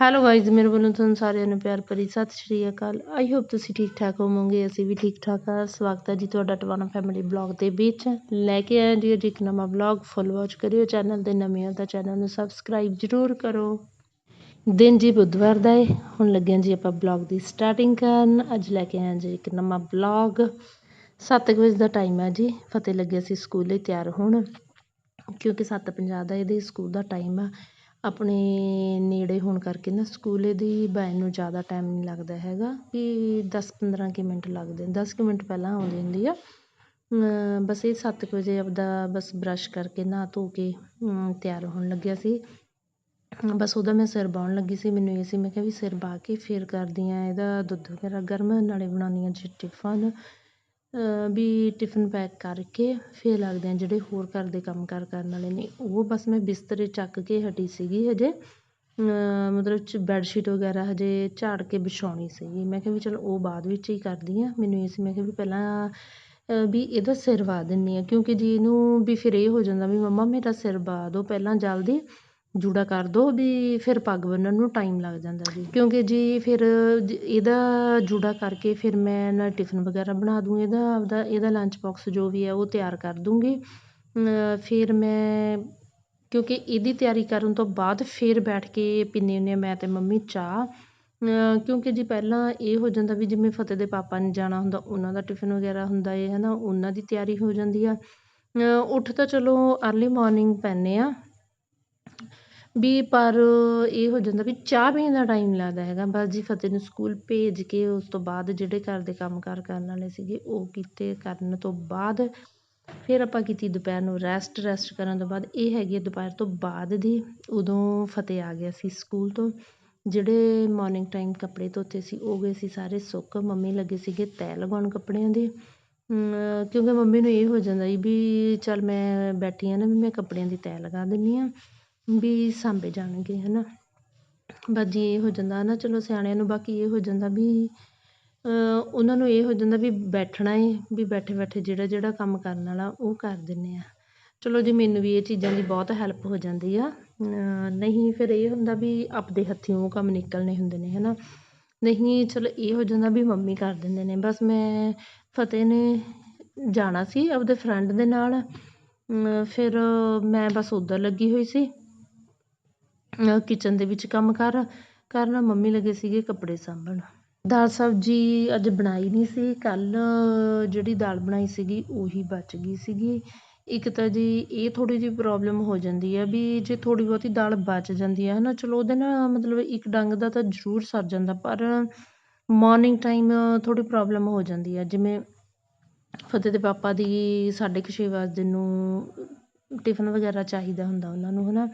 Hello guys ਮੇਰੇ ਵੱਲੋਂ ਤੁਹਾਨੂੰ ਸਾਰਿਆਂ ਨੂੰ ਪਿਆਰ ਭਰੀ ਸਤਿ ਸ਼੍ਰੀ ਅਕਾਲ। ਆਈ ਹੋਪ ਤੁਸੀਂ ਠੀਕ ਠਾਕ ਹੋਵੋਗੇ, ਅਸੀਂ ਵੀ ਠੀਕ ਠਾਕ ਆ। ਸਵਾਗਤ ਹੈ ਜੀ ਤੁਹਾਡਾ ਟਵਾਨਾ ਫੈਮਿਲੀ ਬਲੌਗ ਦੇ ਵਿੱਚ। ਲੈ ਕੇ ਆਏ ਜੀ ਅੱਜ ਇੱਕ ਨਵਾਂ ਬਲੌਗ ਫੁੱਲ ਵਾਚ ਕਰਿਓ ਚੈਨਲ ਦੇ ਨਵੇਂ ਹੋ ਤਾਂ ਚੈਨਲ ਨੂੰ ਸਬਸਕ੍ਰਾਈਬ ਜ਼ਰੂਰ ਕਰੋ। ਦਿਨ ਜੀ ਬੁੱਧਵਾਰ ਦਾ ਹੈ ਹੁਣ ਲੱਗਿਆ ਜੀ ਆਪਾਂ ਬਲੌਗ ਦੀ ਸਟਾਰਟਿੰਗ ਕਰਨ। ਅੱਜ ਲੈ ਕੇ ਆਏ ਜੀ ਇੱਕ ਨਵਾਂ ਬਲੌਗ 7 ਵਜੇ ਦਾ ਟਾਈਮ ਹੈ ਜੀ। ਫਤਿਹ ਲੱਗਿਆ ਸੀ ਸਕੂਲ ਲਈ ਤਿਆਰ ਹੋਣ। ਕਿਉਂਕਿ 7:50 ਦਾ ਇਹਦੇ ਸਕੂਲ ਦਾ ਟਾਈਮ ਆ। ਆਪਣੇ ਨੇੜੇ ਹੋਣ ਕਰਕੇ ਨਾ ਸਕੂਲ ਇਹਦੀ ਵੈਨ ਨੂੰ ਜ਼ਿਆਦਾ ਟਾਈਮ ਨਹੀਂ ਲੱਗਦਾ ਹੈਗਾ, ਵੀ ਦਸ ਪੰਦਰਾਂ ਕੁ ਮਿੰਟ ਲੱਗਦੇ ਦਸ ਕੁ ਮਿੰਟ ਪਹਿਲਾਂ ਆਉਂਦੀ ਹੁੰਦੀ ਆ। ਬਸ ਇਹ ਸੱਤ ਕੁ ਵਜੇ ਆਪਦਾ ਬਸ ਬਰੱਸ਼ ਕਰਕੇ ਨਹਾ ਧੋ ਕੇ ਤਿਆਰ ਹੋਣ ਲੱਗਿਆ ਸੀ। ਬਸ ਉਹਦਾ ਮੈਂ ਸਿਰ ਬਾਉਣ ਲੱਗੀ ਸੀ, ਮੈਨੂੰ ਇਹ ਸੀ, ਮੈਂ ਕਿਹਾ ਵੀ ਸਿਰ ਬਾਹ ਕੇ ਫਿਰ ਕਰਦੀ ਹਾਂ ਇਹਦਾ ਦੁੱਧ ਵਗੈਰਾ ਗਰਮ ਨਾਲੇ ਬਣਾਉਂਦੀ ਹਾਂ ਜੀ ਟਿਫਨ ਵੀ ਟਿਫਨ ਪੈਕ ਕਰਕੇ ਫਿਰ ਲੱਗਦੇ ਆ ਜਿਹੜੇ ਹੋਰ ਘਰ ਦੇ ਕੰਮ ਕਾਰ ਕਰਨ ਵਾਲੇ ਨੇ, ਉਹ ਬਸ ਮੈਂ ਬਿਸਤਰੇ ਚੱਕ ਕੇ ਹਟੀ ਸੀਗੀ ਹਜੇ। ਮਤਲਬ ਚ ਬੈੱਡ ਵਗੈਰਾ ਹਜੇ ਝਾੜ ਕੇ ਵਿਛਾਉਣੀ ਸੀਗੀ। ਮੈਂ ਕਿਹਾ ਵੀ ਚਲੋ ਉਹ ਬਾਅਦ ਵਿੱਚ ਹੀ ਕਰਦੀ ਹਾਂ। ਮੈਨੂੰ ਇਹ ਸੀ ਮੈਂ ਕਿਹਾ ਵੀ ਪਹਿਲਾਂ ਵੀ ਇਹਦਾ ਸਿਰ ਵਾਹ ਦਿੰਦੀ ਹਾਂ, ਕਿਉਂਕਿ ਜੀ ਇਹਨੂੰ ਵੀ ਫਿਰ ਇਹ ਹੋ ਜਾਂਦਾ ਵੀ ਮੰਮਾ ਮੇਰਾ ਸਿਰ ਵਾਹ ਦਿਓ, ਪਹਿਲਾਂ ਜਲਦੀ ਜੂੜਾ ਕਰ ਦਿਓ ਵੀ ਫਿਰ ਪੱਗ ਬੰਨਣ ਨੂੰ ਟਾਈਮ ਲੱਗ ਜਾਂਦਾ ਜੀ। ਕਿਉਂਕਿ ਜੀ ਫਿਰ ਇਹਦਾ ਜੂੜਾ ਕਰਕੇ ਫਿਰ ਮੈਂ ਨਾ ਟਿਫਨ ਵਗੈਰਾ ਬਣਾ ਦੂੰ, ਇਹਦਾ ਆਪਦਾ, ਇਹਦਾ ਲੰਚ ਬੋਕਸ ਜੋ ਵੀ ਹੈ ਉਹ ਤਿਆਰ ਕਰ ਦੂੰਗੀ। ਫਿਰ ਮੈਂ, ਕਿਉਂਕਿ ਇਹਦੀ ਤਿਆਰੀ ਕਰਨ ਤੋਂ ਬਾਅਦ ਫਿਰ ਬੈਠ ਕੇ ਪੀਂਦੇ ਹੁੰਦੇ ਮੈਂ ਅਤੇ ਮੰਮੀ ਚਾਹ। ਕਿਉਂਕਿ ਜੀ ਪਹਿਲਾਂ ਇਹ ਹੋ ਜਾਂਦਾ ਵੀ ਜਿਵੇਂ ਫਤਿਹ ਦੇ ਪਾਪਾ ਨੇ ਜਾਣਾ ਹੁੰਦਾ, ਉਹਨਾਂ ਦਾ ਟਿਫਨ ਵਗੈਰਾ ਹੁੰਦਾ ਹੈ ਹੈ ਨਾ, ਉਹਨਾਂ ਦੀ ਤਿਆਰੀ ਹੋ ਜਾਂਦੀ ਆ। ਉੱਠ ਤਾਂ ਚਲੋ ਅਰਲੀ ਮੋਰਨਿੰਗ ਪੈਂਦੇ ਹਾਂ ਵੀ ਪਰ ਇਹ ਹੋ ਜਾਂਦਾ ਵੀ ਚਾਹ ਪੀਣ ਦਾ ਟਾਈਮ ਲੱਗਦਾ ਹੈਗਾ। ਬਸ ਜੀ ਫਤਿਹ ਨੂੰ ਸਕੂਲ ਭੇਜ ਕੇ ਉਸ ਤੋਂ ਬਾਅਦ ਜਿਹੜੇ ਘਰ ਦੇ ਕੰਮ ਕਾਰ ਕਰਨ ਵਾਲੇ ਸੀਗੇ, ਉਹ ਕੀਤੇ ਕਰਨ ਤੋਂ ਬਾਅਦ ਫਿਰ ਆਪਾਂ ਕੀਤੀ ਦੁਪਹਿਰ ਨੂੰ ਰੈਸਟ ਰੈਸਟ ਕਰਨ ਤੋਂ ਬਾਅਦ ਇਹ ਹੈਗੀ ਹੈ ਦੁਪਹਿਰ ਤੋਂ ਬਾਅਦ ਦੀ, ਉਦੋਂ ਫਤਿਹ ਆ ਗਿਆ ਸੀ ਸਕੂਲ ਤੋਂ। ਜਿਹੜੇ ਮੋਰਨਿੰਗ ਟਾਈਮ ਕੱਪੜੇ ਧੋਤੇ ਸੀ, ਉਹ ਗਏ ਸੀ ਸਾਰੇ ਸੁੱਕ। ਮੰਮੀ ਲੱਗੇ ਸੀਗੇ ਤੈਅ ਲਗਾਉਣ ਕੱਪੜਿਆਂ ਦੇ। ਕਿਉਂਕਿ ਮੰਮੀ ਨੂੰ ਇਹ ਹੋ ਜਾਂਦਾ ਵੀ ਚੱਲ ਮੈਂ ਬੈਠੀ ਹਾਂ ਨਾ, ਵੀ ਮੈਂ ਕੱਪੜਿਆਂ ਦੀ ਤੈਅ ਲਗਾ ਦਿੰਦੀ ਹਾਂ ਵੀ ਸਾਂਭੇ ਜਾਣਗੇ ਹੈ ਨਾ ਬਸ ਜੀ ਇਹ ਹੋ ਜਾਂਦਾ ਹੈ ਨਾ, ਚਲੋ ਸਿਆਣਿਆਂ ਨੂੰ ਬਾਕੀ ਇਹ ਹੋ ਜਾਂਦਾ ਵੀ ਉਹਨਾਂ ਨੂੰ ਇਹ ਹੋ ਜਾਂਦਾ ਵੀ ਬੈਠਣਾ ਹੈ ਵੀ ਬੈਠੇ ਬੈਠੇ ਜਿਹੜਾ ਜਿਹੜਾ ਕੰਮ ਕਰਨ ਵਾਲਾ ਉਹ ਕਰ ਦਿੰਦੇ ਆ। ਚਲੋ ਜੀ, ਮੈਨੂੰ ਵੀ ਇਹ ਚੀਜ਼ਾਂ ਦੀ ਬਹੁਤ ਹੈਲਪ ਹੋ ਜਾਂਦੀ ਆ। ਨਹੀਂ ਫਿਰ ਇਹ ਹੁੰਦਾ ਵੀ ਆਪਦੇ ਹੱਥੀਂ ਉਹ ਕੰਮ ਨਿਕਲਣੇ ਹੁੰਦੇ ਨੇ ਹੈ ਨਾ ਨਹੀਂ, ਚਲੋ ਇਹ ਹੋ ਜਾਂਦਾ ਵੀ ਮੰਮੀ ਕਰ ਦਿੰਦੇ ਨੇ। ਬਸ ਮੈਂ ਫਤਿਹ ਨੇ ਜਾਣਾ ਸੀ ਆਪਦੇ ਫਰੈਂਡ ਦੇ ਨਾਲ। ਫਿਰ ਮੈਂ ਬਸ ਉੱਧਰ ਲੱਗੀ ਹੋਈ ਸੀ। ਕਿਚਨ ਦੇ ਵਿੱਚ ਕੰਮ ਕਰ, ਕਰਨ ਮੰਮੀ ਲੱਗੇ ਸੀਗੇ ਕੱਪੜੇ ਸਾਂਭਣ। ਦਾਲ ਸਬਜ਼ੀ ਅੱਜ ਬਣਾਈ ਨਹੀਂ ਸੀ ਕੱਲ੍ਹ ਜਿਹੜੀ ਦਾਲ ਬਣਾਈ ਸੀਗੀ ਉਹੀ ਬਚ ਗਈ ਸੀਗੀ। ਇੱਕ ਤਾਂ ਜੀ ਇਹ ਥੋੜ੍ਹੀ ਜਿਹੀ ਪ੍ਰੋਬਲਮ ਹੋ ਜਾਂਦੀ ਹੈ ਵੀ ਜੇ ਥੋੜ੍ਹੀ ਬਹੁਤੀ ਦਾਲ ਬਚ ਜਾਂਦੀ ਹੈ ਨਾ ਚਲੋ ਉਹਦੇ ਨਾਲ ਮਤਲਬ ਇੱਕ ਡੰਗ ਦਾ ਤਾਂ ਜ਼ਰੂਰ ਸਰ ਜਾਂਦਾ, ਪਰ ਮੋਰਨਿੰਗ ਟਾਈਮ ਥੋੜ੍ਹੀ ਪ੍ਰੋਬਲਮ ਹੋ ਜਾਂਦੀ ਹੈ ਜਿਵੇਂ ਫਤਿਹ ਦੇ ਪਾਪਾ ਦੀ ਸਾਢੇ ਕੁ ਛੇ ਵਜੇ ਨੂੰ ਟਿਫਨ ਵਗੈਰਾ ਚਾਹੀਦਾ ਹੁੰਦਾ ਉਹਨਾਂ ਨੂੰ ਹੈ ਨਾ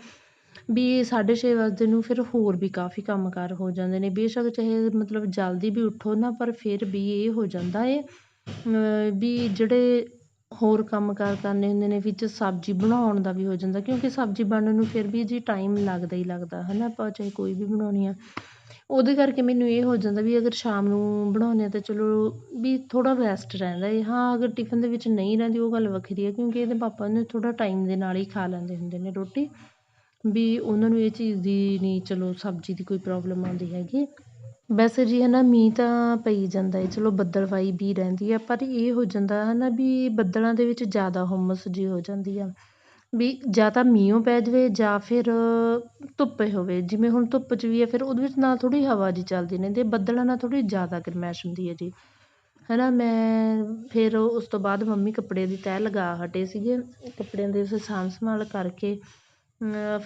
ਵੀ ਸਾਢੇ ਛੇ ਵਜੇ ਨੂੰ ਫਿਰ ਹੋਰ ਵੀ ਕਾਫੀ ਕੰਮ ਕਾਰ ਹੋ ਜਾਂਦੇ ਨੇ। ਬੇਸ਼ੱਕ ਚਾਹੇ ਮਤਲਬ ਜਲਦੀ ਵੀ ਉੱਠੋ ਨਾ, ਪਰ ਫਿਰ ਵੀ ਇਹ ਹੋ ਜਾਂਦਾ ਏ ਵੀ ਜਿਹੜੇ ਹੋਰ ਕੰਮ ਕਾਰ ਕਰਨੇ ਹੁੰਦੇ ਨੇ ਵਿੱਚ ਸਬਜ਼ੀ ਬਣਾਉਣ ਦਾ ਵੀ ਹੋ ਜਾਂਦਾ, ਕਿਉਂਕਿ ਸਬਜ਼ੀ ਬਣਨ ਨੂੰ ਫਿਰ ਵੀ ਜੀ ਟਾਈਮ ਲੱਗਦਾ ਹੀ ਲੱਗਦਾ ਹੈ ਨਾ ਆਪਾਂ ਚਾਹੇ ਕੋਈ ਵੀ ਬਣਾਉਣੀ ਆ। ਉਹਦੇ ਕਰਕੇ ਮੈਨੂੰ ਇਹ ਹੋ ਜਾਂਦਾ ਵੀ ਅਗਰ ਸ਼ਾਮ ਨੂੰ ਬਣਾਉਂਦੇ ਹਾਂ ਤਾਂ ਚਲੋ ਵੀ ਥੋੜ੍ਹਾ ਰੈਸਟ ਰਹਿੰਦਾ ਹੈ ਹਾਂ, ਅਗਰ ਟਿਫਨ ਦੇ ਵਿੱਚ ਨਹੀਂ ਰਹਿੰਦੀ ਉਹ ਗੱਲ ਵੱਖਰੀ ਹੈ ਕਿਉਂਕਿ ਇਹਦੇ ਪਾਪਾ ਨੇ ਥੋੜ੍ਹਾ ਟਾਈਮ ਦੇ ਨਾਲ ਹੀ ਖਾ ਲੈਂਦੇ ਹੁੰਦੇ ਨੇ ਰੋਟੀ। ਵੀ ਉਹਨਾਂ ਨੂੰ ਇਹ ਚੀਜ਼ ਦੀ ਨਹੀਂ, ਚਲੋ ਸਬਜ਼ੀ ਦੀ ਕੋਈ ਪ੍ਰੋਬਲਮ ਆਉਂਦੀ ਹੈਗੀ। ਵੈਸੇ ਜੀ ਹੈ ਨਾ ਮੀਂਹ ਤਾਂ ਪਈ ਜਾਂਦਾ ਹੈ ਚਲੋ ਬੱਦਲਵਾਈ ਵੀ ਰਹਿੰਦੀ ਆ, ਪਰ ਇਹ ਹੋ ਜਾਂਦਾ ਹੈ ਨਾ ਵੀ ਬੱਦਲਾਂ ਦੇ ਵਿੱਚ ਜ਼ਿਆਦਾ ਹੁੰਮਸ ਜੀ ਹੋ ਜਾਂਦੀ ਆ। ਵੀ ਜਾਂ ਤਾਂ ਮੀਂਹੋਂ ਪੈ ਜਾਵੇ ਜਾਂ ਫਿਰ ਧੁੱਪ ਹੋਵੇ, ਜਿਵੇਂ ਹੁਣ ਧੁੱਪ 'ਚ ਵੀ ਆ, ਫਿਰ ਉਹਦੇ ਵਿੱਚ ਨਾਲ ਥੋੜ੍ਹੀ ਹਵਾ ਜੀ ਚੱਲਦੀ ਰਹਿੰਦੀ ਬੱਦਲਾਂ ਨਾਲ ਥੋੜ੍ਹੀ ਜ਼ਿਆਦਾ ਗਰਮੈਸ਼ ਹੁੰਦੀ ਹੈ ਜੀ। ਹੈ ਨਾ ਮੈਂ ਫਿਰ ਉਸ ਤੋਂ ਬਾਅਦ ਮੰਮੀ ਕੱਪੜੇ ਦੀ ਤਹਿ ਲਗਾ ਹਟੇ ਸੀਗੇ, ਕੱਪੜਿਆਂ ਦੇ ਸਾਂਭ ਸੰਭਾਲ ਕਰਕੇ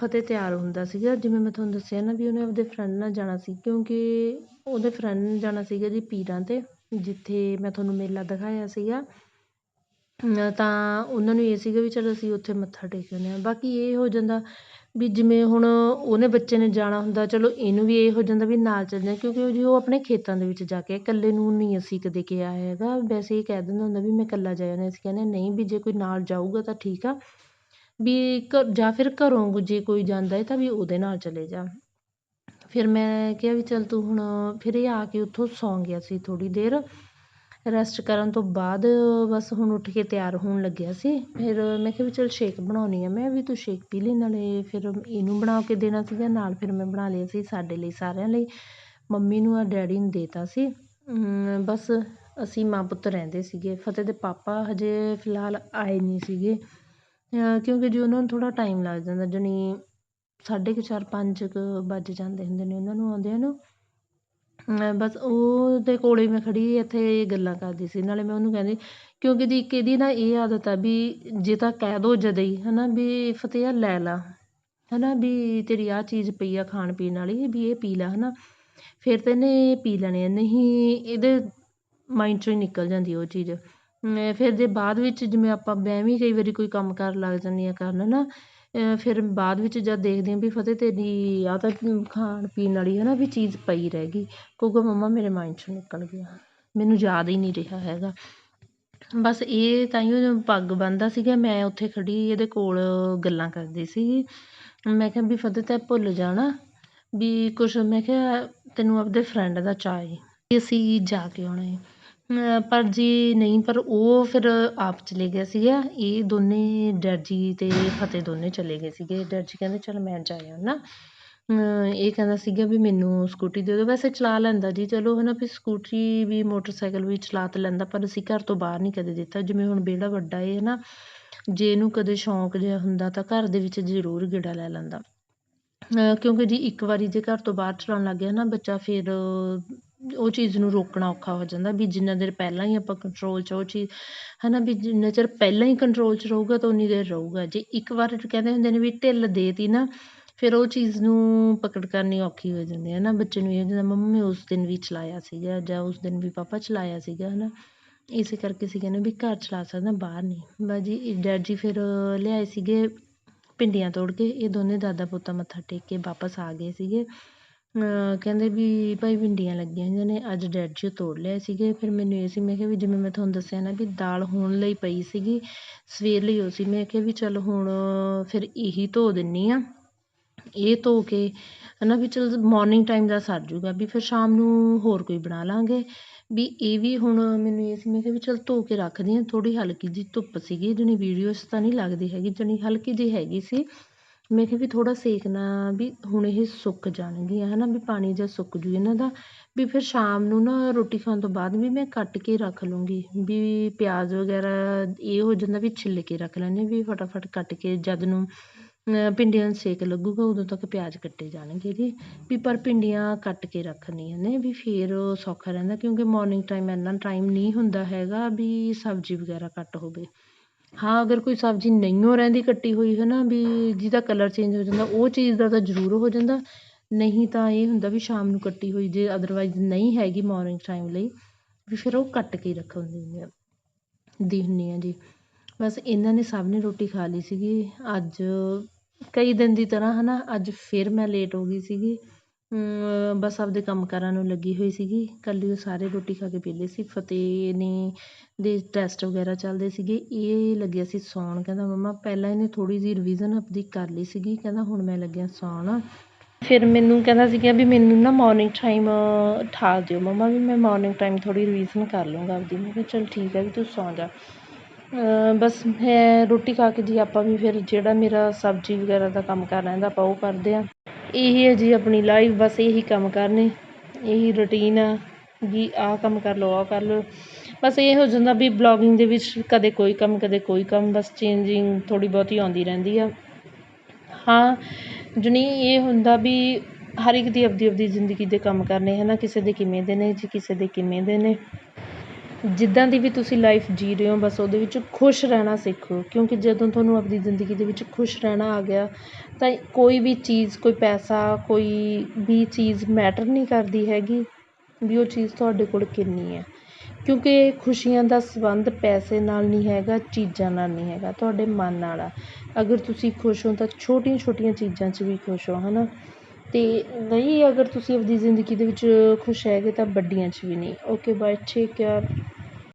ਫਤਿਹ ਤਿਆਰ ਹੁੰਦਾ ਸੀਗਾ। ਜਿਵੇਂ ਮੈਂ ਤੁਹਾਨੂੰ ਦੱਸਿਆ ਨਾ ਵੀ ਉਹਨੇ ਆਪਦੇ ਫਰੈਂਡ ਨਾਲ ਜਾਣਾ ਸੀ, ਕਿਉਂਕਿ ਉਹਦੇ ਫਰੈਂਡ ਨੇ ਜਾਣਾ ਸੀਗਾ ਜੀ ਪੀਰਾਂ 'ਤੇ, ਜਿੱਥੇ ਮੈਂ ਤੁਹਾਨੂੰ ਮੇਲਾ ਦਿਖਾਇਆ ਸੀਗਾ। ਤਾਂ ਉਹਨਾਂ ਨੂੰ ਇਹ ਸੀਗਾ ਵੀ ਚਲੋ ਅਸੀਂ ਉੱਥੇ ਮੱਥਾ ਟੇਕ ਆਉਂਦੇ ਹਾਂ। ਬਾਕੀ ਇਹ ਹੋ ਜਾਂਦਾ ਵੀ ਜਿਵੇਂ ਹੁਣ ਉਹਨੇ ਬੱਚੇ ਨੇ ਜਾਣਾ ਹੁੰਦਾ, ਚਲੋ ਇਹਨੂੰ ਵੀ ਇਹ ਹੋ ਜਾਂਦਾ ਵੀ ਨਾਲ ਚੱਲਦੇ ਜਾਂ ਕਿਉਂਕਿ ਜੀ ਉਹ ਆਪਣੇ ਖੇਤਾਂ ਦੇ ਵਿੱਚ ਜਾ ਕੇ ਇਕੱਲੇ ਨੂੰ ਨਹੀਂ ਅਸੀਂ ਕਦੇ ਕਿਹਾ ਹੈਗਾ। ਵੈਸੇ ਇਹ ਕਹਿ ਦਿੰਦਾ ਹੁੰਦਾ ਵੀ ਮੈਂ ਇਕੱਲਾ ਜਾ ਆਉਂਦਾ ਅਸੀਂ ਕਹਿੰਦੇ ਨਹੀਂ ਵੀ ਜੇ ਕੋਈ ਨਾਲ ਜਾਊਗਾ ਤਾਂ ਠੀਕ ਆ ਵੀ ਘ ਜਾਂ ਫਿਰ ਘਰੋਂ ਜੇ ਕੋਈ ਜਾਂਦਾ ਹੈ ਤਾਂ ਵੀ ਉਹਦੇ ਨਾਲ ਚਲੇ ਜਾ। ਫਿਰ ਮੈਂ ਕਿਹਾ ਵੀ ਚੱਲ ਤੂੰ ਹੁਣ ਫਿਰ ਇਹ ਆ ਕੇ ਉੱਥੋਂ ਸੌਂ ਗਿਆ ਸੀ ਥੋੜ੍ਹੀ ਦੇਰ। ਰੈਸਟ ਕਰਨ ਤੋਂ ਬਾਅਦ ਬਸ ਹੁਣ ਉੱਠ ਕੇ ਤਿਆਰ ਹੋਣ ਲੱਗਿਆ ਸੀ। ਫਿਰ ਮੈਂ ਕਿਹਾ ਵੀ ਚੱਲ ਸ਼ੇਕ ਬਣਾਉਣੀ ਆ ਮੈਂ ਵੀ ਤੂੰ ਸ਼ੇਕ ਪੀ ਲਈ ਨਾਲੇ ਫਿਰ ਇਹਨੂੰ ਬਣਾ ਕੇ ਦੇਣਾ ਸੀਗਾ, ਨਾਲ ਫਿਰ ਮੈਂ ਬਣਾ ਲਿਆ ਸੀ ਸਾਡੇ ਲਈ, ਸਾਰਿਆਂ ਲਈ। ਮੰਮੀ ਨੂੰ ਔਰ ਡੈਡੀ ਨੂੰ ਦੇਤਾ ਸੀ। ਬਸ ਅਸੀਂ ਮਾਂ ਪੁੱਤ ਰਹਿੰਦੇ ਸੀਗੇ। ਫਤਿਹ ਦੇ ਪਾਪਾ ਹਜੇ ਫਿਲਹਾਲ ਆਏ ਨਹੀਂ ਸੀਗੇ। ਕਿਉਂਕਿ ਜੀ ਉਹਨਾਂ ਨੂੰ ਥੋੜ੍ਹਾ ਟਾਈਮ ਲੱਗ ਜਾਂਦਾ, ਜਾਣੀ ਸਾਢੇ ਕੁ ਚਾਰ, ਪੰਜ ਕੁ ਵੱਜ ਜਾਂਦੇ ਹੁੰਦੇ ਨੇ ਉਹਨਾਂ ਨੂੰ ਆਉਂਦਿਆਂ ਨੂੰ ਬਸ ਉਹਦੇ ਕੋਲ ਮੈਂ ਖੜ੍ਹੀ ਇੱਥੇ ਗੱਲਾਂ ਕਰਦੀ ਸੀ, ਨਾਲੇ ਮੈਂ ਉਹਨੂੰ ਕਹਿੰਦੀ, ਕਿਉਂਕਿ ਦੀ ਇੱਕ ਇਹਦੀ ਨਾ ਇਹ ਆਦਤ ਆ ਵੀ ਜੇ ਤਾਂ ਕਹਿ ਦੋ ਜਦੇ ਹੀ ਹੈ ਨਾ ਵੀ ਫਤਿਹ ਲੈ ਲਾ ਹੈ ਨਾ ਵੀ ਤੇਰੀ ਆਹ ਚੀਜ਼ ਪਈ ਆ ਖਾਣ ਪੀਣ ਵਾਲੀ, ਵੀ ਇਹ ਪੀ ਲਾ ਹੈ ਨਾ ਫਿਰ ਤਾਂ ਇਹਨੇ ਪੀ ਲੈਣੇ ਆ, ਨਹੀਂ, ਇਹਦੇ ਮਾਈਂਡ 'ਚੋਂ ਹੀ ਨਿਕਲ ਜਾਂਦੀ ਉਹ ਚੀਜ਼। ਫਿਰ ਜੇ ਬਾਅਦ ਵਿੱਚ ਜਿਵੇਂ ਆਪਾਂ, ਮੈਂ ਵੀ ਕਈ ਵਾਰੀ ਕੋਈ ਕੰਮ ਕਾਰ ਲੱਗ ਜਾਂਦੀ ਹਾਂ ਕਰਨ ਨਾ ਫਿਰ ਬਾਅਦ ਵਿੱਚ ਜਦ ਦੇਖਦੀ ਹਾਂ ਵੀ ਫਤਿਹ ਤੇਰੀ ਆਹ ਤਾਂ ਖਾਣ ਪੀਣ ਵਾਲੀ ਹੈ ਨਾ ਵੀ ਚੀਜ਼ ਪਈ ਰਹਿ ਗਈ, ਕਹੂਗਾ ਮੰਮਾ ਮੇਰੇ ਮਾਇੰਡ 'ਚੋਂ ਨਿਕਲ ਗਿਆ, ਮੈਨੂੰ ਯਾਦ ਹੀ ਨਹੀਂ ਰਿਹਾ ਹੈਗਾ। ਬਸ ਇਹ ਤਾਂਹੀਓ ਪੱਗ ਬੰਨ੍ਹਦਾ ਸੀਗਾ, ਮੈਂ ਉੱਥੇ ਖੜ੍ਹੀ ਇਹਦੇ ਕੋਲ ਗੱਲਾਂ ਕਰਦੀ ਸੀਗੀ ਮੈਂ ਕਿਹਾ ਵੀ ਫਤਿਹ ਤੈਂ ਭੁੱਲ ਜਾਣਾ, ਵੀ ਕੁਛ, ਮੈਂ ਕਿਹਾ ਤੈਨੂੰ ਆਪਦੇ ਫਰੈਂਡ ਦਾ ਚਾਅ ਏ ਅਸੀਂ ਜਾ ਕੇ ਆਉਣਾ ਏ। ਪਰ ਜੀ ਨਹੀਂ, ਪਰ ਉਹ ਫਿਰ ਆਪ ਚਲੇ ਗਿਆ ਸੀਗਾ। ਇਹ ਦੋਨੇ ਡੈਡ ਜੀ ਅਤੇ ਫਤਿਹ ਦੋਨੇ ਚਲੇ ਗਏ ਸੀਗੇ। ਡੈਡ ਜੀ ਕਹਿੰਦੇ, ਚੱਲ ਮੈਂ ਜਾ ਆਉਂਦਾ ਇਹ ਕਹਿੰਦਾ ਸੀਗਾ ਵੀ ਮੈਨੂੰ ਸਕੂਟੀ ਦੇ ਦਿਓ। ਵੈਸੇ ਚਲਾ ਲੈਂਦਾ ਜੀ। ਚਲੋ ਹੈ ਨਾ ਵੀ ਸਕੂਟਰੀ ਵੀ, ਮੋਟਰਸਾਈਕਲ ਵੀ ਚਲਾ ਤਾਂ ਲੈਂਦਾ, ਪਰ ਅਸੀਂ ਘਰ ਤੋਂ ਬਾਹਰ ਨਹੀਂ ਕਦੇ ਦਿੱਤਾ। ਜਿਵੇਂ ਹੁਣ ਵਿਹੜਾ ਵੱਡਾ ਹੈ ਨਾ ਜੇ ਇਹਨੂੰ ਕਦੇ ਸ਼ੌਂਕ ਜਿਹਾ ਹੁੰਦਾ ਤਾਂ ਘਰ ਦੇ ਵਿੱਚ ਜ਼ਰੂਰ ਗੇੜਾ ਲੈ ਲੈਂਦਾ। ਕਿਉਂਕਿ ਜੀ ਇੱਕ ਵਾਰੀ ਜੇ ਘਰ ਤੋਂ ਬਾਹਰ ਚਲਾਉਣ ਲੱਗ ਗਿਆ ਨਾ ਬੱਚਾ, ਫਿਰ ਉਹ ਚੀਜ਼ ਨੂੰ ਰੋਕਣਾ ਔਖਾ ਹੋ ਜਾਂਦਾ ਵੀ ਜਿੰਨਾ ਦੇਰ ਪਹਿਲਾਂ ਹੀ ਆਪਾਂ ਕੰਟਰੋਲ 'ਚ ਉਹ ਚੀਜ਼ ਹੈ ਨਾ ਵੀ ਜਿੰਨਾ ਚਿਰ ਪਹਿਲਾਂ ਹੀ ਕੰਟਰੋਲ 'ਚ ਰਹੂਗਾ ਤਾਂ ਉਨੀ ਦੇਰ ਰਹੂਗਾ। ਜੇ ਇੱਕ ਵਾਰ ਕਹਿੰਦੇ ਹੁੰਦੇ ਨੇ ਵੀ ਢਿੱਲ ਦੇ ਤੀ ਨਾ, ਫਿਰ ਉਹ ਚੀਜ਼ ਨੂੰ ਪਕੜ ਕਰਨੀ ਔਖੀ ਹੋ ਜਾਂਦੀ ਹੈ ਨਾ ਬੱਚੇ ਨੂੰ ਇਹ ਹੁੰਦਾ ਮੰਮਾ, ਮੈਂ ਉਸ ਦਿਨ ਵੀ ਚਲਾਇਆ ਸੀਗਾ ਜਾਂ ਉਸ ਦਿਨ ਵੀ ਪਾਪਾ ਚਲਾਇਆ ਸੀਗਾ ਹੈ ਨਾ ਇਸੇ ਕਰਕੇ ਅਸੀਂ ਕਹਿੰਦੇ ਵੀ ਘਰ ਚਲਾ ਸਕਦਾ, ਬਾਹਰ ਨਹੀਂ। ਬਸ ਜੀ ਡੈਡ ਜੀ ਫਿਰ ਲਿਆਏ ਸੀਗੇ ਭਿੰਡੀਆਂ ਤੋੜ ਕੇ, ਇਹ ਦੋਨੇ ਦਾਦਾ ਪੋਤਾ ਮੱਥਾ ਟੇਕ ਕੇ ਵਾਪਸ ਆ ਗਏ ਸੀਗੇ। ਕਹਿੰਦੇ ਵੀ ਭਾਈ ਭਿੰਡੀਆਂ ਲੱਗੀਆਂ ਹੋਈਆਂ ਨੇ, ਅੱਜ ਡੈਡ ਜੀ ਤੋੜ ਲਿਆਏ ਸੀਗੇ। ਫਿਰ ਮੈਨੂੰ ਇਹ ਸੀ, ਮੈਂ ਕਿਹਾ ਵੀ ਜਿਵੇਂ ਮੈਂ ਤੁਹਾਨੂੰ ਦੱਸਿਆ ਨਾ ਵੀ ਦਾਲ ਹੋਣ ਲਈ ਪਈ ਸੀਗੀ, ਸਵੇਰ ਲਈ ਉਹ ਸੀ, ਮੈਂ ਕਿਹਾ ਵੀ ਚੱਲ ਹੁਣ ਫਿਰ ਇਹੀ ਧੋ ਦਿੰਦੀ ਹਾਂ ਇਹ ਧੋ ਕੇ ਹੈ ਨਾ ਵੀ ਚਲ ਮੋਰਨਿੰਗ ਟਾਈਮ ਦਾ ਸਰ ਜੂਗਾ, ਵੀ ਫਿਰ ਸ਼ਾਮ ਨੂੰ ਹੋਰ ਕੋਈ ਬਣਾ ਲਾਂਗੇ। ਵੀ ਇਹ ਵੀ ਹੁਣ ਮੈਨੂੰ ਇਹ ਸੀ, ਮੈਂ ਕਿਹਾ ਵੀ ਚਲ ਧੋ ਕੇ ਰੱਖਦੀ ਹਾਂ ਥੋੜ੍ਹੀ ਹਲਕੀ ਜਿਹੀ ਧੁੱਪ ਸੀਗੀ, ਜਣੀ ਵੀਡੀਓਜ਼ ਤਾਂ ਨਹੀਂ ਲੱਗਦੀ ਹੈਗੀ, ਜਣੀ ਹਲਕੀ ਜਿਹੀ ਹੈਗੀ ਸੀ। ਮੈਂ ਕਿਹਾ ਵੀ ਥੋੜ੍ਹਾ ਸੇਕਣਾ ਵੀ ਹੁਣ ਇਹ ਸੁੱਕ ਜਾਣਗੀਆਂ ਹੈ ਨਾ, ਵੀ ਪਾਣੀ ਜਿਹਾ ਸੁੱਕ ਜੂ ਇਹਨਾਂ ਦਾ, ਵੀ ਫਿਰ ਸ਼ਾਮ ਨੂੰ ਨਾ ਰੋਟੀ ਖਾਣ ਤੋਂ ਬਾਅਦ ਵੀ ਮੈਂ ਕੱਟ ਕੇ ਰੱਖ ਲੂੰਗੀ, ਵੀ ਪਿਆਜ਼ ਵਗੈਰਾ ਇਹ ਹੋ ਜਾਂਦਾ ਵੀ ਛਿੱਲ ਕੇ ਰੱਖ ਲੈਂਦੇ ਵੀ ਫਟਾਫਟ ਕੱਟ ਕੇ ਜਦ ਨੂੰ ਭਿੰਡੀਆਂ ਨੂੰ ਸੇਕ ਲੱਗੂਗਾ ਉਦੋਂ ਤੱਕ ਪਿਆਜ਼ ਕੱਟੇ ਜਾਣਗੇ ਜੀ ਵੀ ਪਰ ਭਿੰਡੀਆਂ ਕੱਟ ਕੇ ਰੱਖਣੀਆਂ ਨੇ, ਵੀ ਫਿਰ ਸੌਖਾ ਰਹਿੰਦਾ ਕਿਉਂਕਿ ਮੋਰਨਿੰਗ ਟਾਈਮ ਇੰਨਾ ਟਾਈਮ ਨਹੀਂ ਹੁੰਦਾ ਹੈਗਾ ਵੀ ਸਬਜ਼ੀ ਵਗੈਰਾ ਕੱਟ ਹੋਵੇ। ਹਾਂ, ਅਗਰ ਕੋਈ ਸਬਜ਼ੀ ਨਹੀਂਓ ਰਹਿੰਦੀ ਕੱਟੀ ਹੋਈ ਹੈ ਨਾ ਵੀ ਜਿਹਦਾ ਕਲਰ ਚੇਂਜ ਹੋ ਜਾਂਦਾ, ਉਹ ਚੀਜ਼ ਦਾ ਤਾਂ ਜ਼ਰੂਰ ਹੋ ਜਾਂਦਾ। ਨਹੀਂ ਤਾਂ ਇਹ ਹੁੰਦਾ ਵੀ ਸ਼ਾਮ ਨੂੰ ਕੱਟੀ ਹੋਈ, ਜੇ ਅਦਰਵਾਈਜ਼ ਨਹੀਂ ਹੈਗੀ ਮੋਰਨਿੰਗ ਟਾਈਮ ਲਈ, ਵੀ ਫਿਰ ਉਹ ਕੱਟ ਕੇ ਰੱਖਣ ਰੱਖ ਆ ਦੀ ਹੁੰਦੀ ਹਾਂ ਜੀ। ਬਸ ਇਹਨਾਂ ਨੇ ਸਭ ਨੇ ਰੋਟੀ ਖਾ ਲਈ ਸੀਗੀ। ਅੱਜ ਕਈ ਦਿਨ ਦੀ ਤਰ੍ਹਾਂ ਹੈ ਨਾ ਅੱਜ ਫਿਰ ਮੈਂ ਲੇਟ ਹੋ ਗਈ ਸੀਗੀ। ਬਸ ਆਪਦੇ ਕੰਮ ਕਾਰਾਂ ਨੂੰ ਲੱਗੀ ਹੋਈ ਸੀਗੀ। ਇਕੱਲੀ ਉਹ ਸਾਰੇ ਰੋਟੀ ਖਾ ਕੇ ਵਿਹਲੇ ਸੀ। ਫਤਿਹ ਨੇ ਦੇ ਟੈਸਟ ਵਗੈਰਾ ਚੱਲਦੇ ਸੀਗੇ। ਇਹ ਲੱਗਿਆ ਸੀ ਸੌਣ। ਕਹਿੰਦਾ, ਮੰਮਾ, ਪਹਿਲਾਂ ਇਹਨੇ ਥੋੜ੍ਹੀ ਜਿਹੀ ਰਿਵੀਜ਼ਨ ਆਪਦੀ ਕਰ ਲਈ ਸੀਗੀ। ਕਹਿੰਦਾ, ਹੁਣ ਮੈਂ ਲੱਗਿਆ ਸੌਣ। ਫਿਰ ਮੈਨੂੰ ਕਹਿੰਦਾ ਸੀਗਾ ਵੀ ਮੈਨੂੰ ਨਾ ਮਾਰਨਿੰਗ ਟਾਈਮ ਉਠਾ ਦਿਓ ਮੰਮਾ ਵੀ। ਮੈਂ ਮਾਰਨਿੰਗ ਟਾਈਮ ਥੋੜ੍ਹੀ ਰਿਵੀਜ਼ਨ ਕਰ ਲੂੰਗਾ ਆਪਦੀ। ਮੈਂ ਕਿਹਾ, ਚਲ ਠੀਕ ਹੈ ਵੀ ਤੂੰ ਸੌਂ ਜਾ। ਬਸ ਮੈਂ ਰੋਟੀ ਖਾ ਕੇ ਜੀ ਆਪਾਂ ਵੀ ਫਿਰ ਜਿਹੜਾ ਮੇਰਾ ਸਬਜ਼ੀ ਵਗੈਰਾ ਦਾ ਕੰਮ ਕਰ ਰਹਿੰਦਾ ਆਪਾਂ ਉਹ ਕਰਦੇ ਹਾਂ ਇਹੀ ਹੈ ਜੀ ਆਪਣੀ ਲਾਈਫ ਬਸ ਇਹੀ ਕੰਮ ਕਰਨੇ, ਇਹੀ ਰੂਟੀਨ ਆ ਵੀ ਆਹ ਕੰਮ ਕਰ ਲਓ, ਆਹ ਕਰ ਲਓ। ਬਸ ਇਹ ਹੋ ਜਾਂਦਾ ਵੀ ਬਲੌਗਿੰਗ ਦੇ ਵਿੱਚ ਕਦੇ ਕੋਈ ਕੰਮ, ਕਦੇ ਕੋਈ ਕੰਮ, ਬਸ ਚੇਂਜਿੰਗ ਥੋੜ੍ਹੀ ਬਹੁਤੀ ਆਉਂਦੀ ਰਹਿੰਦੀ ਆ। ਹਾਂ, ਜਣੀ ਇਹ ਹੁੰਦਾ ਵੀ ਹਰ ਇੱਕ ਦੀ ਆਪਦੀ ਆਪਦੀ ਜ਼ਿੰਦਗੀ ਦੇ ਕੰਮ ਕਰਨੇ ਹੈ ਨਾ ਕਿਸੇ ਦੇ ਕਿਵੇਂ ਦੇ ਨੇ ਜੀ, ਕਿਸੇ ਦੇ ਕਿਵੇਂ ਦੇ ਨੇ। ਜਿੱਦਾਂ ਦੀ ਵੀ ਤੁਸੀਂ ਲਾਈਫ ਜੀ ਰਹੇ ਹੋ, ਬਸ ਉਹਦੇ ਵਿੱਚ ਖੁਸ਼ ਰਹਿਣਾ ਸਿੱਖੋ, ਕਿਉਂਕਿ ਜਦੋਂ ਤੁਹਾਨੂੰ ਆਪਣੀ ਜ਼ਿੰਦਗੀ ਦੇ ਵਿੱਚ ਖੁਸ਼ ਰਹਿਣਾ ਆ ਗਿਆ, ਤਾਂ ਕੋਈ ਵੀ ਚੀਜ਼, ਕੋਈ ਪੈਸਾ, ਕੋਈ ਵੀ ਚੀਜ਼ ਮੈਟਰ ਨਹੀਂ ਕਰਦੀ ਹੈਗੀ ਵੀ ਉਹ ਚੀਜ਼ ਤੁਹਾਡੇ ਕੋਲ ਕਿੰਨੀ ਹੈ। ਕਿਉਂਕਿ ਖੁਸ਼ੀਆਂ ਦਾ ਸੰਬੰਧ ਪੈਸੇ ਨਾਲ ਨਹੀਂ ਹੈਗਾ, ਚੀਜ਼ਾਂ ਨਾਲ ਨਹੀਂ ਹੈਗਾ, ਤੁਹਾਡੇ ਮਨ ਨਾਲ ਆ। ਅਗਰ ਤੁਸੀਂ ਖੁਸ਼ ਹੋ ਤਾਂ ਛੋਟੀਆਂ ਛੋਟੀਆਂ ਚੀਜ਼ਾਂ 'ਚ ਵੀ ਖੁਸ਼ ਹੋ ਹੈ ਨਾ ਅਤੇ ਨਹੀਂ, ਅਗਰ ਤੁਸੀਂ ਆਪਣੀ ਜ਼ਿੰਦਗੀ ਦੇ ਵਿੱਚ ਖੁਸ਼ ਹੈਗੇ ਤਾਂ ਵੱਡੀਆਂ 'ਚ ਵੀ ਨਹੀਂ। Okay bye take care